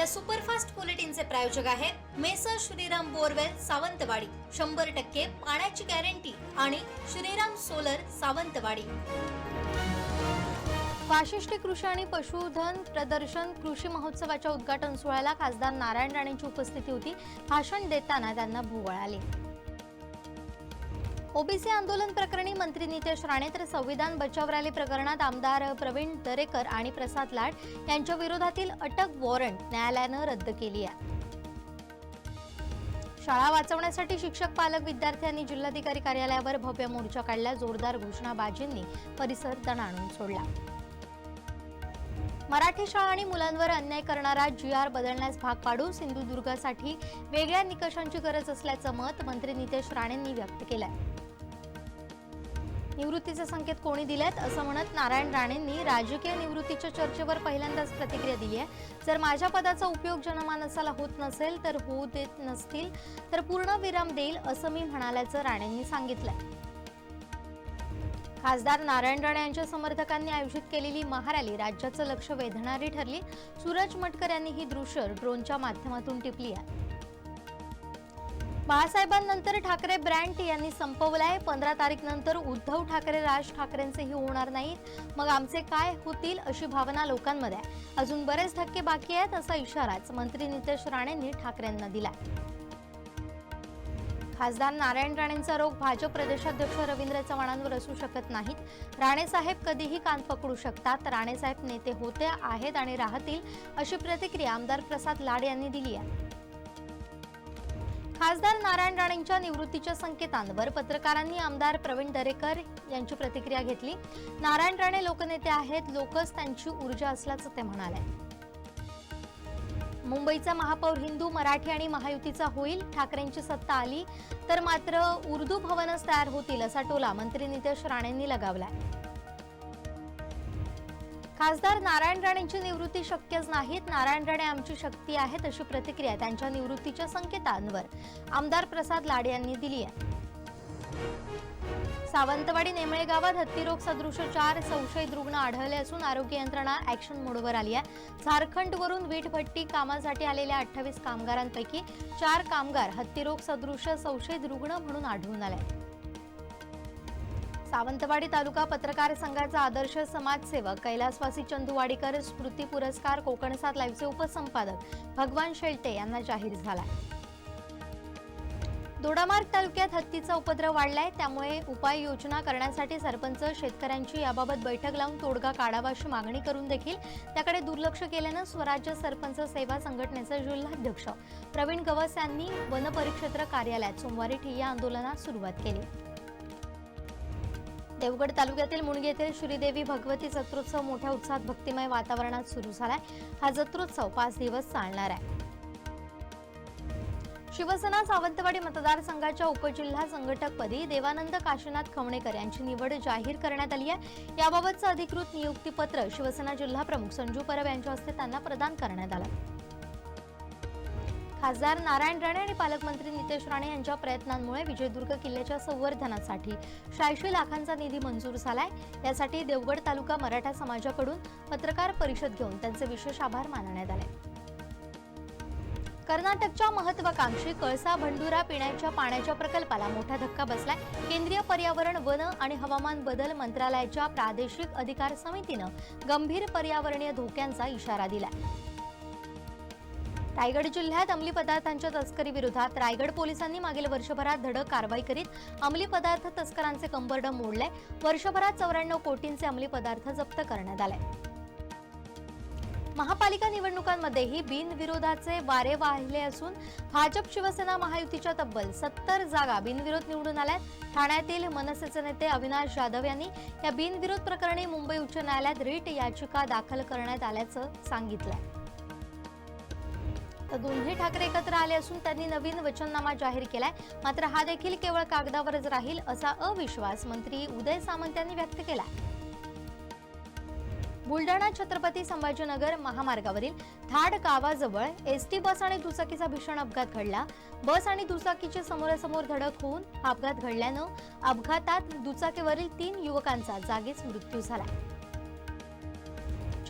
या सुपरफास्ट बुलेटिनचे प्रायोजक आहेत मेसर श्रीराम बोरवेल सावंतवाडी. शंभर टक्के पाण्याची गॅरंटी आणि श्रीराम सोलर सावंतवाडी. वाशिष्ठी कृषी आणि पशुधन प्रदर्शन कृषी महोत्सवाच्या उद्घाटन सोहळ्याला खासदार नारायण राणेंची उपस्थिती होती. भाषण देताना त्यांना भोवळ आले. ओबीसी आंदोलन प्रकरणी मंत्री नितेश राणे तर संविधान बचाव रॅली प्रकरणात आमदार प्रवीण दरेकर आणि प्रसाद लाड यांच्या विरोधातील अटक वॉरंट न्यायालयानं रद्द केली आहे. शाळा वाचवण्यासाठी शिक्षक पालक विद्यार्थ्यांनी जिल्हाधिकारी कार्यालयावर भव्य मोर्चा काढला. जोरदार घोषणाबाजींनी परिसर तणाणून सोडला. मराठी शाळा आणि मुलांवर अन्याय करणारा जी आर बदलण्यास भाग पाडू सिंधुदुर्गासाठी वेगळ्या निकषांची गरज असल्याचं मत मंत्री नितेश राणेंनी व्यक्त केलंय. निवृत्तीचे संकेत कोणी दिलेत असं म्हणत नारायण राणेंनी राजकीय निवृत्तीच्या चर्चेवर पहिल्यांदाच प्रतिक्रिया दिली आहे. जर माझ्या पदाचा उपयोग जनमानसाला होत नसेल तर होऊ देत नसतील तर पूर्ण विराम देईल असं मी म्हणाल्याचं राणेंनी सांगितलंय. खासदार नारायण राणे यांच्या समर्थकांनी आयोजित केलेली महारॅली राज्याचं लक्ष वेधणारी ठरली. सूरज मटकर यांनी ही दृश्य ड्रोनच्या माध्यमातून टिपली आहे. बाळासाहेबांनंतर ठाकरे ब्रँड यांनी संपवलाय पंधरा तारीख नंतर उद्धव ठाकरे राज ठाकरेंचेही होणार नाहीत मग आमचे काय होतील अशी भावना लोकांमध्ये आहे. अजून बरेच धक्के बाकी आहेत असा इशाराच मंत्री नितेश राणेंनी ठाकरेंना दिला खासदार नारायण राणेंचा रोग भाजप प्रदेशाध्यक्ष रवींद्र चव्हाणांवर असू शकत नाहीत. राणेसाहेब कधीही कान पकडू शकतात. राणेसाहेब नेते होते आहेत आणि राहतील अशी प्रतिक्रिया आमदार प्रसाद लाड यांनी दिली आहे. खासदार नारायण राणेंच्या निवृत्तीच्या संकेतांवर पत्रकारांनी आमदार प्रवीण दरेकर यांची प्रतिक्रिया घेतली. नारायण राणे लोकनेते आहेत लोकच त्यांची ऊर्जा असल्याचं ते म्हणाले. मुंबईचा महापौर हिंदू मराठी आणि महायुतीचा होईल ठाकरेंची सत्ता आली तर मात्र उर्दू भवनच तयार होतील असा टोला मंत्री नितेश राणेंनी लगावलाय. खासदार नारायण राणेंची निवृत्ती शक्यच नाहीत. नारायण राणे आमची शक्ती आहेत अशी प्रतिक्रिया त्यांच्या निवृत्तीच्या संकेतांवर आमदार प्रसाद लाड यांनी दिली आहे. सावंतवाडी नेमळे गावात हत्तीरोग सदृश चार संशयित रुग्ण आढळले असून आरोग्य यंत्रणा ऍक्शन मोडवर आली आहे. झारखंडवरून वीटभट्टी कामासाठी आलेल्या अठ्ठावीस कामगारांपैकी चार कामगार हत्तीरोग सदृश संशयित रुग्ण म्हणून आढळून आले सावंतवाडी तालुका पत्रकार संघाचा आदर्श समाजसेवक कैलासवासी चंदू वाडीकर स्मृती पुरस्कार कोकणसात लाईव्हचे उपसंपादक भगवान शेळटे यांना जाहीर झाला दोडामार्ग तालुक्यात हत्तीचा उपद्रव वाढलाय त्यामुळे उपाययोजना करण्यासाठी सरपंच शेतकऱ्यांची याबाबत बैठक लावून तोडगा काढावा अशी मागणी करून देखील त्याकडे दुर्लक्ष केल्यानं स्वराज्य सरपंच सेवा संघटनेचे जिल्हाध्यक्ष प्रवीण गवस यांनी वनपरिक्षेत्र कार्यालयात सोमवारी ठिय्या आंदोलनास सुरुवात केली. देवगड तालुक्यातील मुणगी येथील श्रीदेवी भगवती जत्रोत्सव मोठ्या उत्साहात भक्तिमय वातावरणात सुरू झालाय. हा जत्रोत्सव पाच दिवस चालणार आहे. शिवसेना सावंतवाडी मतदारसंघाच्या उपजिल्हा संघटकपदी देवानंद काशीनाथ खवणेकर यांची निवड जाहीर करण्यात आली आहे. याबाबतचं अधिकृत नियुक्तीपत्र शिवसेना जिल्हा प्रमुख संजू परब यांच्या हस्ते त्यांना प्रदान करण्यात आलं. खासदार नारायण राणे आणि पालकमंत्री नितेश राणे यांच्या प्रयत्नांमुळे विजयदुर्ग किल्ल्याच्या संवर्धनासाठी शहाऐंशी लाखांचा निधी मंजूर झालाय. यासाठी देवगड तालुका मराठा समाजाकडून पत्रकार परिषद घेऊन त्यांचे विशेष आभार मानण्यात आले. कर्नाटकच्या महत्वाकांक्षी कळसा भंडुरा पिण्याच्या पाण्याच्या प्रकल्पाला मोठा धक्का बसलाय. केंद्रीय पर्यावरण वन आणि हवामान बदल मंत्रालयाच्या प्रादेशिक अधिकार समितीनं गंभीर पर्यावरणीय धोक्यांचा इशारा दिलाय. रायगड जिल्ह्यात अंमली पदार्थांच्या तस्करी विरोधात रायगड पोलिसांनी मागील वर्षभरात धडक कारवाई करीत अंमली पदार्थ तस्करांचे कंबरड मोडले वर्षभरात चौऱ्याण्णव कोटींचे अंमली पदार्थ जप्त करण्यात आले महापालिका निवडणुकांमध्येही बिनविरोधाचे वारे वाहिले असून भाजप शिवसेना महायुतीच्या तब्बल सत्तर जागा बिनविरोध निवडून आल्यात. ठाण्यातील मनसेचे नेते अविनाश जाधव यांनी या बिनविरोध प्रकरणी मुंबई उच्च न्यायालयात रिट याचिका दाखल करण्यात आल्याचं सांगितलं तर दोन्ही ठाकरे एकत्र आले असून त्यांनी नवीन वचननामा जाहीर केलाय. मात्र हा देखील केवळ कागदावरच राहील असा अविश्वास मंत्री उदय सामंत यांनी व्यक्त केला बुलडाणा छत्रपती संभाजीनगर महामार्गावरील थाड गावाजवळ एसटी बस आणि दुचाकीचा भीषण अपघात घडला. बस आणि दुचाकीची समोरासमोर धडक होऊन हा अपघात घडल्यानं अपघातात दुचाकीवरील तीन युवकांचा जागीच मृत्यू झाला.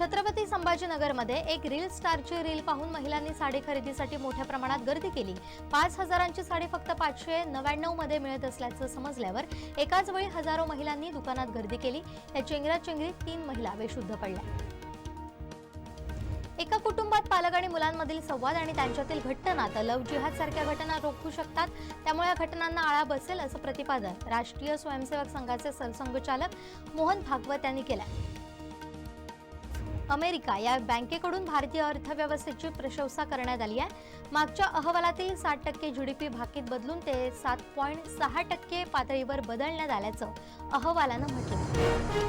छत्रपती संभाजीनगरमध्ये एक रील स्टारची रील पाहून महिलांनी साडी खरेदीसाठी मोठ्या प्रमाणात गर्दी केली. पाच हजारांची साडी फक्त पाचशे नव्याण्णवमध्ये मिळत असल्याचं समजल्यावर एकाच वेळी हजारो महिलांनी दुकानात गर्दी केली. या चेंगराचेंगरीत तीन महिला बेशुद्ध पडल्या. एका कुटुंबात पालक आणि मुलांमधील संवाद आणि त्यांच्यातील घट्ट नातं लव जिहाद सारख्या घटना रोखू शकतात. त्यामुळे या घटनांना आळा बसेल असं प्रतिपादन राष्ट्रीय स्वयंसेवक संघाचे सरसंघचालक मोहन भागवत यांनी केलं अमेरिका या बँकेकडून भारतीय अर्थव्यवस्थेची प्रशंसा करण्यात आली आहे. मागच्या अहवालातील साठ टक्के जी डी पी भाकीत बदलून ते सात पॉईंट सहा टक्के पातळीवर बदलण्यात आल्याचं अहवालानं म्हटलं